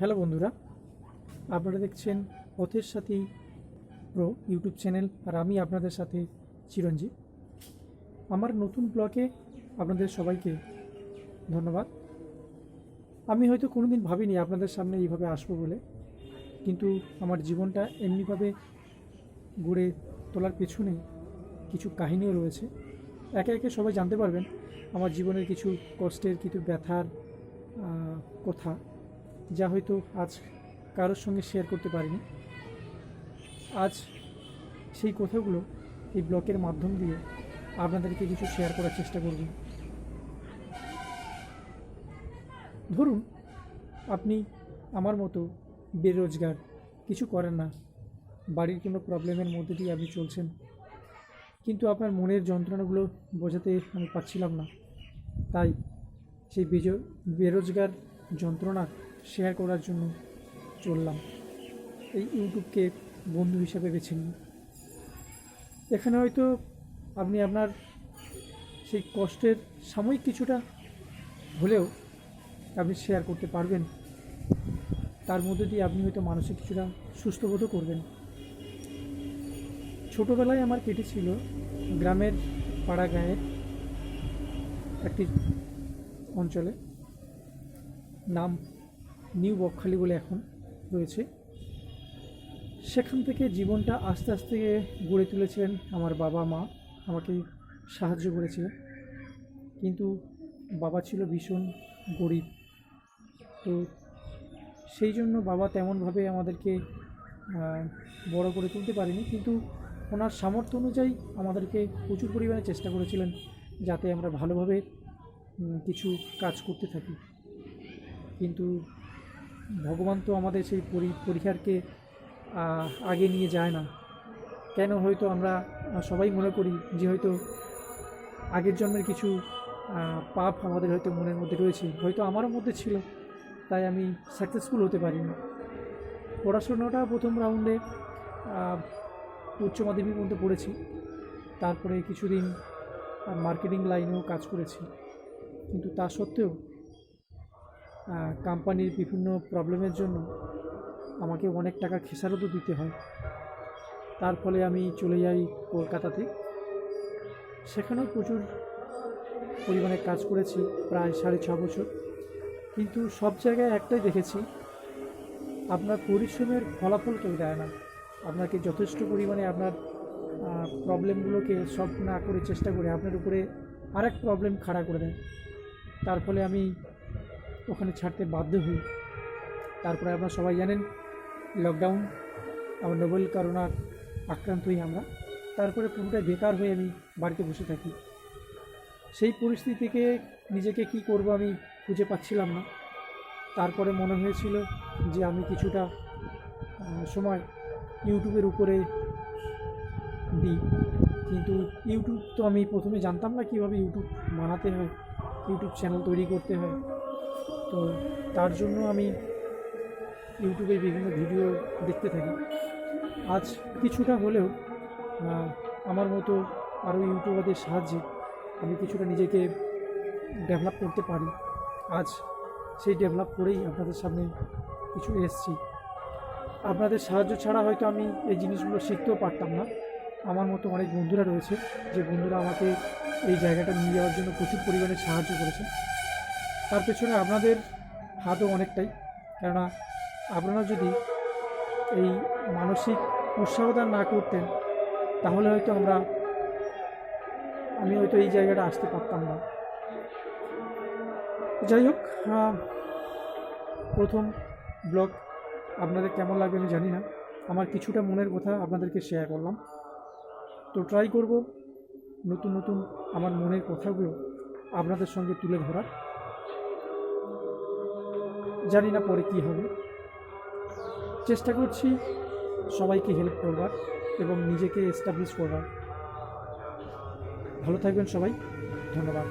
Hello বন্ধুরা, আপনারা দেখছেন পথের সাথী প্রো ইউটিউব চ্যানেল, আর আমি আপনাদের সাথে চিরঞ্জিত আমার নতুন ব্লগে আপনাদের সবাইকে ধন্যবাদ। আমি হয়তো কোনোদিন ভাবিনি আপনাদের সামনে এইভাবে আসব বলে, কিন্তু আমার জীবনটা এমনিভাবে গড়ে তোলার পেছনে কিছু কাহিনীও রয়েছে। একে একে সবাই জানতে পারবেন আমার জীবনের কিছু কষ্টের, কিছু ব্যথার কথা। যা হয়তো আজ কারোর সঙ্গে শেয়ার করতে পারিনি। আজ সেই কথাগুলো এই ব্লকের মাধ্যম দিয়ে আপনাদেরকে কিছু শেয়ার করার চেষ্টা করব। ধরুন, আপনি আমার মতো বেরোজগার, কিছু করেন না, বাড়ির কোনো প্রবলেমের মধ্যে দিয়ে আপনি চলছেন, কিন্তু আপনার মনের যন্ত্রণাগুলো বোঝাতে আমি পারছিলাম না। তাই সেই বেজ- বেরোজগার যন্ত্রণা শেয়ার করার জন্য চললাম। এই ইউটিউবকে বন্ধু হিসাবে বেছে নিই। এখানে হয়তো আপনি আপনার সেই কষ্টের সাময়িক কিছুটা হলেও আপনি শেয়ার করতে পারবেন। তার মধ্যে দিয়ে আপনি হয়তো মানসিক কিছুটা সুস্থবোধও করবেন। ছোটোবেলায় আমার কেটেছিল গ্রামের পাড়া গাঁয়ের একটি অঞ্চলে। নাম নিউ বকখালি বলে এখন রয়েছে। সেখান থেকে জীবনটা আস্তে আস্তে গড়ে তুলেছিলেন আমার বাবা, মা আমাকে সাহায্য করেছিলেন। কিন্তু বাবা ছিল ভীষণ গরিব। তো সেই জন্য বাবা তেমনভাবে আমাদেরকে বড় করে তুলতে পারেনি। কিন্তু ওনার সামর্থ্য অনুযায়ী আমাদেরকে প্রচুর পরিমাণে চেষ্টা করেছিলেন যাতে আমরা ভালোভাবে কিছু কাজ করতে থাকি। কিন্তু ভগবান তো আমাদের সেই পরি, পরিহারকে আগে নিয়ে যায় না। কেন হয়তো আমরা সবাই মনে করি যে হয়তো আগের জন্মের কিছু পাপ আমাদের হয়তো মনের মধ্যে রয়েছে। হয়তো আমারও মধ্যে ছিল, তাই আমি সাকসেসফুল হতে পারিনি। পড়াশোনাটা প্রথম রাউন্ডে উচ্চ মাধ্যমিক পর্যন্ত পড়েছি। তারপরে কিছুদিন মার্কেটিং লাইনেও কাজ করেছি। কিন্তু তা সত্ত্বেও কোম্পানির বিভিন্ন প্রবলেমের জন্য আমাকে অনেক টাকা খেসারতও দিতে হয়। তার ফলে আমি চলে যাই কলকাতাতে। সেখানেও প্রচুর পরিমাণে কাজ করেছি, প্রায় সাড়ে ছ বছর। কিন্তু সব জায়গায় একটাই দেখেছি, আপনার পরিশ্রমের ফলাফল কেউ দেয় না। আপনাকে যথেষ্ট পরিমাণে আপনার প্রবলেমগুলোকে সলভ না করে চেষ্টা করে আপনার উপরে আরেক প্রবলেম খাড়া করে দেয়। তার ফলে আমি ওখানে ছাড়তে বাধ্য হই। তারপরে আপনারা সবাই জানেন লকডাউন আমার নোবেল করোনার আক্রান্ত হই আমরা। তারপরে পুরোটাই বেকার হয়ে আমি বাড়িতে বসে থাকি। সেই পরিস্থিতি থেকে নিজেকে কি করব আমি খুঁজে পাচ্ছিলাম না। তারপরে মনে হয়েছিল যে আমি কিছুটা সময় ইউটিউবের উপরে দিই। কিন্তু ইউটিউব তো আমি প্রথমে জানতাম না কীভাবে ইউটিউব বানাতে হয়, ইউটিউব চ্যানেল তৈরি করতে হয়। তো তার জন্য আমি ইউটিউবে বিভিন্ন ভিডিও দেখতে থাকি। আজ কিছুটা হলেও আমার মতো আরও ইউটিউবারদের সাহায্যে আমি কিছুটা নিজেকে ডেভেলপ করতে পারি। আজ সেই ডেভেলপ করেই আপনাদের সামনে কিছু এসছি। আপনাদের সাহায্য ছাড়া হয়তো আমি এই জিনিসগুলো শিখতেও পারতাম না। আমার মতো অনেক বন্ধুরা রয়েছে, যে বন্ধুরা আমাকে এই জায়গাটা নিয়ে যাওয়ার জন্য প্রচুর পরিমাণে সাহায্য করেছে। তার পেছনে আপনাদের হাতও অনেকটাই। কেননা আপনারা যদি এই মানসিক উৎসাহদান না করতেন, তাহলে হয়তো আমরা, আমি হয়তো এই জায়গাটা আসতে পারতাম না। যাই হোক প্রথম ব্লগ আপনাদের কেমন লাগবে আমি জানি না। আমার কিছুটা মনের কথা আপনাদেরকে শেয়ার করলাম। তো ট্রাই করব নতুন নতুন আমার মনের কথাগুলো আপনাদের সঙ্গে তুলে ধরার। জানি না পরে কী হবে। চেষ্টা করছি সবাইকে হেল্প করবার এবং নিজেকে এস্টাবলিশ করবার। ভালো থাকবেন সবাই, ধন্যবাদ।